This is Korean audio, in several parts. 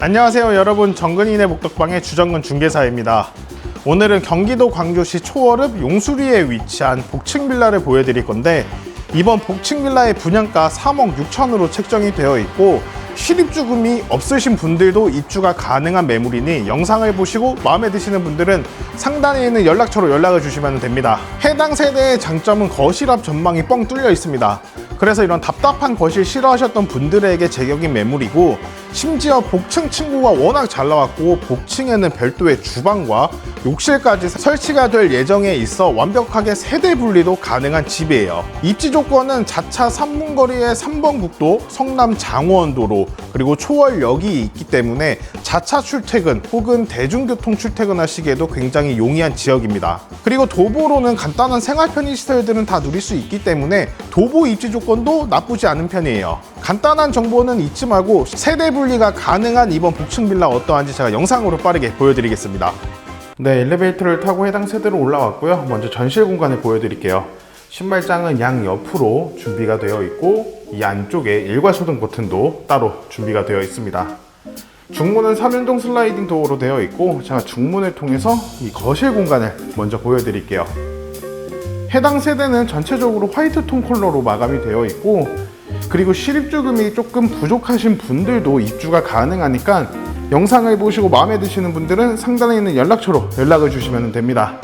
안녕하세요 여러분. 정근이네 목덕방의 주정근 중개사입니다. 오늘은 경기도 광주시 초월읍 용수리에 위치한 복층 빌라를 보여드릴 건데 이번 복층 빌라의 분양가 3억 6천으로 책정이 되어 있고 실입주금이 없으신 분들도 입주가 가능한 매물이니 영상을 보시고 마음에 드시는 분들은 상단에 있는 연락처로 연락을 주시면 됩니다. 해당 세대의 장점은 거실 앞 전망이 뻥 뚫려 있습니다 그래서 이런 답답한 거실 싫어하셨던 분들에게 제격인 매물이고 심지어 복층 층고가 워낙 잘 나왔고 복층에는 별도의 주방과 욕실까지 설치가 될 예정에 있어 완벽하게 세대 분리도 가능한 집이에요. 입지 조건은 자차 3분 거리의 3번 국도, 성남 장원도로 그리고 초월역이 있기 때문에 자차 출퇴근 혹은 대중교통 출퇴근하시기에도 굉장히 용이한 지역입니다. 그리고 도보로는 간단한 생활 편의 시설들은 다 누릴 수 있기 때문에 도보 입지 조건 도 나쁘지 않은 편이에요. 간단한 정보는 잊지 말고 세대 분리가 가능한 이번 복층 빌라 어떠한지 제가 영상으로 빠르게 보여드리겠습니다. 네, 엘리베이터를 타고 해당 세대로 올라왔고요. 먼저 전실 공간을 보여드릴게요. 신발장은 양 옆으로 준비가 되어 있고 이 안쪽에 일괄 소등 버튼도 따로 준비가 되어 있습니다. 중문은 3연동 슬라이딩 도어로 되어 있고 제가 중문을 통해서 이 거실 공간을 먼저 보여드릴게요. 해당 세대는 전체적으로 화이트 톤 컬러로 마감이 되어 있고 그리고 실입주금이 조금 부족하신 분들도 입주가 가능하니까 영상을 보시고 마음에 드시는 분들은 상단에 있는 연락처로 연락을 주시면 됩니다.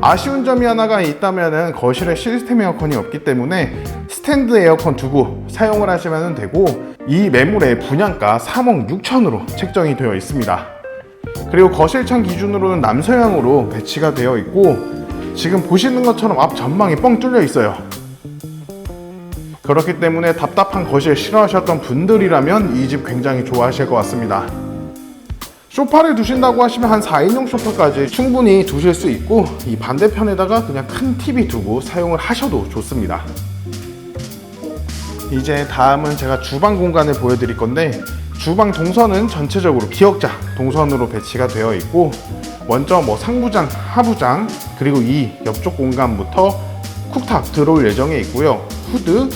아쉬운 점이 하나가 있다면 거실에 시스템 에어컨이 없기 때문에 스탠드 에어컨 두고 사용을 하시면 되고 이 매물의 분양가 3억 6천으로 책정이 되어 있습니다. 그리고 거실창 기준으로는 남서향으로 배치가 되어 있고 지금 보시는 것처럼 앞 전망이 뻥 뚫려 있어요. 그렇기 때문에 답답한 거실 싫어하셨던 분들이라면 이 집 굉장히 좋아하실 것 같습니다. 소파를 두신다고 하시면 한 4인용 소파까지 충분히 두실 수 있고 이 반대편에다가 그냥 큰 TV 두고 사용을 하셔도 좋습니다. 이제 다음은 제가 주방 공간을 보여드릴 건데 주방 동선은 전체적으로 기역자 동선으로 배치가 되어 있고 먼저 뭐 상부장, 하부장 그리고 이 옆쪽 공간부터 쿡탑 들어올 예정에 있고요. 후드,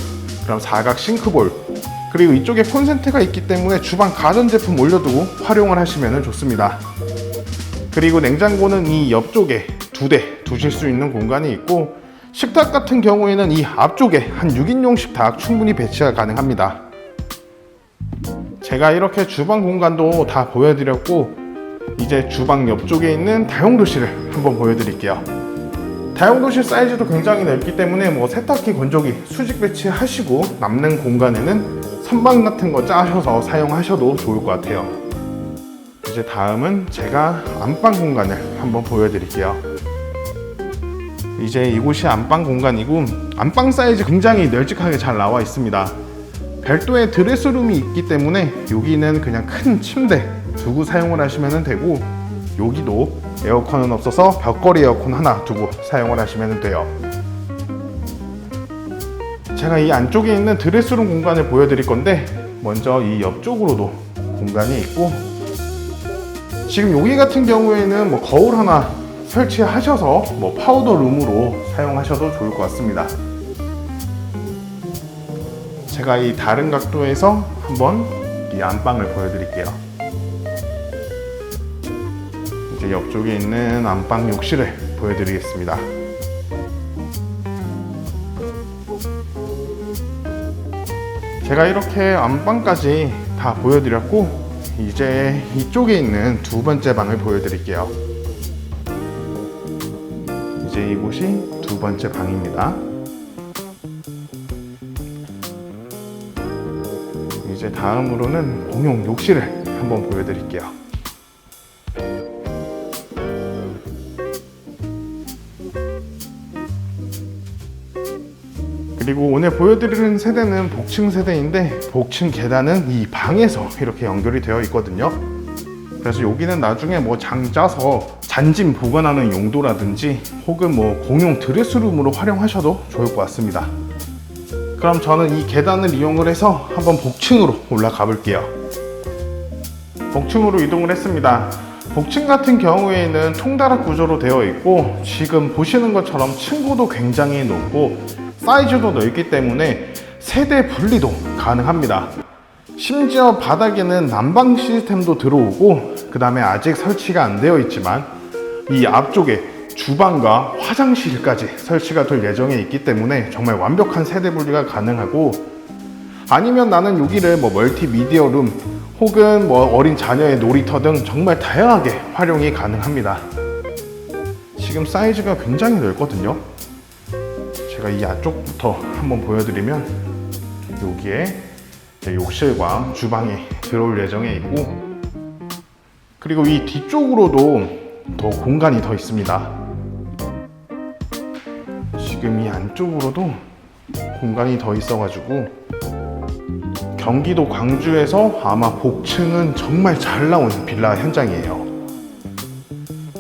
그럼 사각 싱크볼 그리고 이쪽에 콘센트가 있기 때문에 주방 가전제품 올려두고 활용을 하시면 좋습니다. 그리고 냉장고는 이 옆쪽에 두 대 두실 수 있는 공간이 있고 식탁 같은 경우에는 이 앞쪽에 한 6인용 식탁 충분히 배치가 가능합니다. 제가 이렇게 주방 공간도 다 보여드렸고 이제 주방 옆쪽에 있는 다용도실을 한번 보여드릴게요. 다용도실 사이즈도 굉장히 넓기 때문에 뭐 세탁기, 건조기, 수직 배치하시고 남는 공간에는 선반 같은 거 짜셔서 사용하셔도 좋을 것 같아요. 이제 다음은 제가 안방 공간을 한번 보여드릴게요. 이제 이곳이 안방 공간이고 안방 사이즈 굉장히 널찍하게 잘 나와 있습니다. 별도의 드레스룸이 있기 때문에 여기는 그냥 큰 침대 두고 사용을 하시면 되고 여기도 에어컨은 없어서 벽걸이 에어컨 하나 두고 사용을 하시면 돼요. 제가 이 안쪽에 있는 드레스룸 공간을 보여드릴 건데 먼저 이 옆쪽으로도 공간이 있고 지금 여기 같은 경우에는 뭐 거울 하나 설치하셔서 뭐 파우더 룸으로 사용하셔도 좋을 것 같습니다. 제가 이 다른 각도에서 한번 이 안방을 보여드릴게요. 이제 옆쪽에 있는 안방 욕실을 보여드리겠습니다. 제가 이렇게 안방까지 다 보여드렸고 이제 이쪽에 있는 두 번째 방을 보여드릴게요. 이제 이곳이 두 번째 방입니다. 이제 다음으로는 공용 욕실을 한번 보여드릴게요. 그리고 오늘 보여드리는 세대는 복층 세대인데 복층 계단은 이 방에서 이렇게 연결이 되어 있거든요. 그래서 여기는 나중에 뭐 장 짜서 잔짐 보관하는 용도라든지 혹은 뭐 공용 드레스룸으로 활용하셔도 좋을 것 같습니다. 그럼 저는 이 계단을 이용을 해서 한번 복층으로 올라가 볼게요. 복층으로 이동을 했습니다. 복층 같은 경우에는 통다락 구조로 되어 있고 지금 보시는 것처럼 층고도 굉장히 높고 사이즈도 넓기 때문에 세대 분리도 가능합니다. 심지어 바닥에는 난방 시스템도 들어오고 그 다음에 아직 설치가 안 되어 있지만 이 앞쪽에 주방과 화장실까지 설치가 될 예정에 있기 때문에 정말 완벽한 세대 분리가 가능하고 아니면 나는 여기를 뭐 멀티미디어 룸 혹은 뭐 어린 자녀의 놀이터 등 정말 다양하게 활용이 가능합니다. 지금 사이즈가 굉장히 넓거든요. 제가 이 안쪽부터 한번 보여드리면 여기에 욕실과 주방이 들어올 예정에 있고 그리고 이 뒤쪽으로도 더 공간이 더 있습니다. 지금 이 안쪽으로도 공간이 더 있어가지고 경기도 광주에서 아마 복층은 정말 잘 나온 빌라 현장이에요.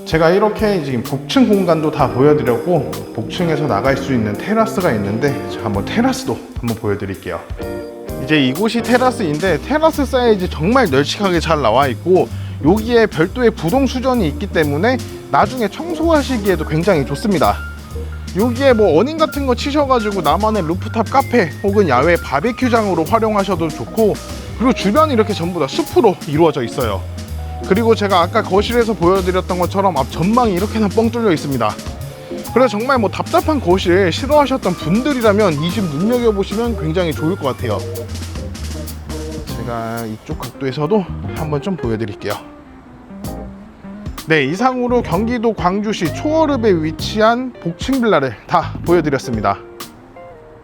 제가 이렇게 지금 복층 공간도 다 보여드렸고 복층에서 나갈 수 있는 테라스가 있는데 제가 한번 테라스도 한번 보여드릴게요. 이제 이곳이 테라스인데 테라스 사이즈 정말 널찍하게 잘 나와 있고 여기에 별도의 부동 수전이 있기 때문에 나중에 청소하시기에도 굉장히 좋습니다. 여기에 뭐 어닝 같은 거 치셔가지고 나만의 루프탑 카페 혹은 야외 바베큐장으로 활용하셔도 좋고 그리고 주변이 이렇게 전부 다 숲으로 이루어져 있어요. 그리고 제가 아까 거실에서 보여드렸던 것처럼 앞 전망이 이렇게나 뻥 뚫려 있습니다. 그래서 정말 뭐 답답한 거실 싫어하셨던 분들이라면 이 집 눈여겨보시면 굉장히 좋을 것 같아요. 제가 이쪽 각도에서도 한번 좀 보여드릴게요. 네, 이상으로 경기도 광주시 초월읍에 위치한 복층 빌라를 다 보여드렸습니다.